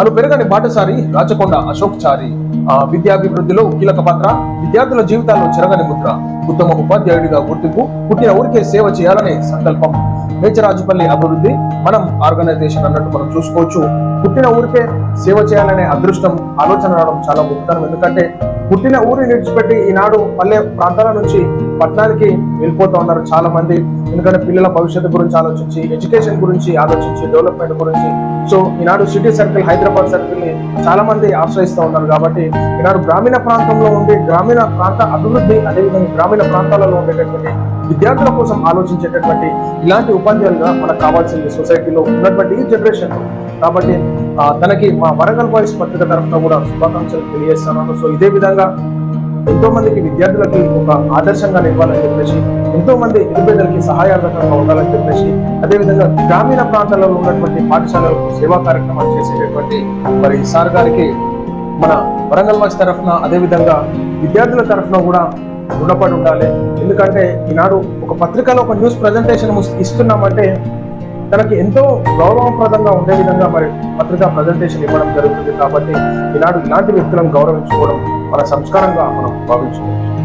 అను పెరగని బాటసారి రాచకొండ అశోక్ చారి విద్యాభివృద్ధిలో కీలక పాత్ర విద్యార్థుల జీవితాల్లో చెరగని ముద్ర. ఉత్తమ ఉపాధ్యాయుడిగా గుర్తింపు పుట్టిన ఊరికే సేవ చేయాలనే సంకల్పం. మేచరాజుపల్లి అభివృద్ధి మనం ఆర్గనైజేషన్ అన్నట్టు మనం చూసుకోవచ్చు. పుట్టిన ఊరికే సేవ చేయాలనే అదృష్టం ఆలోచన రావడం చాలా గొప్పతనం. ఎందుకంటే పుట్టిన ఊరి విడిచిపెట్టి ఈనాడు పల్లె ప్రాంతాల నుంచి పట్టణానికి వెళ్ళిపోతూ ఉన్నారు చాలా మంది ఎందుకంటే పిల్లల భవిష్యత్తు గురించి ఆలోచించి ఎడ్యుకేషన్ గురించి ఆలోచించి డెవలప్మెంట్ గురించి. So Eenadu city circle Hyderabad సర్కిల్ని చాలా మంది ఆశ్రయిస్తూ ఉన్నారు కాబట్టి ఈనాడు గ్రామీణ ప్రాంతంలో ఉండే గ్రామీణ ప్రాంత అభివృద్ధి అదేవిధంగా గ్రామీణ ప్రాంతాలలో ఉండేటటువంటి విద్యార్థుల కోసం ఆలోచించేటటువంటి ఇలాంటి ఉపాధ్యాయులుగా మనకు కావాల్సింది సొసైటీలో ఉన్నటువంటి ఈ జనరేషన్ కాబట్టి తనకి మా వరంగల్ వాయిస్ పత్రిక తరఫున కూడా శుభాకాంక్షలు తెలియజేస్తున్నాను. సో ఇదే విధంగా ఎంతో మందికి విద్యార్థులకి ఒక ఆదర్శంగా నిలవాలని చెప్పేసి ఎంతో మంది నిరుపేదలకి సహాయార్థకంగా ఉండాలని చెప్పేసి అదేవిధంగా గ్రామీణ ప్రాంతాలలో ఉన్నటువంటి పాఠశాలలకు సేవా కార్యక్రమాలు చేసేటటువంటి మరి సార్ గారికి మన వరంగల్ వాయిస్ తరఫున అదేవిధంగా విద్యార్థుల తరఫున కూడా రుణపడి ఉండాలి. ఎందుకంటే ఈనాడు ఒక పత్రికలో ఒక న్యూస్ ప్రజెంటేషన్ ఇస్తున్నామంటే తనకి ఎంతో గౌరవప్రదంగా ఉండే విధంగా మరి పత్రికా ప్రజెంటేషన్ ఇవ్వడం జరుగుతుంది కాబట్టి ఈనాడు ఇలాంటి వ్యక్తులను గౌరవించుకోవడం మన సంస్కారంగా మనం భావించుకోవచ్చు.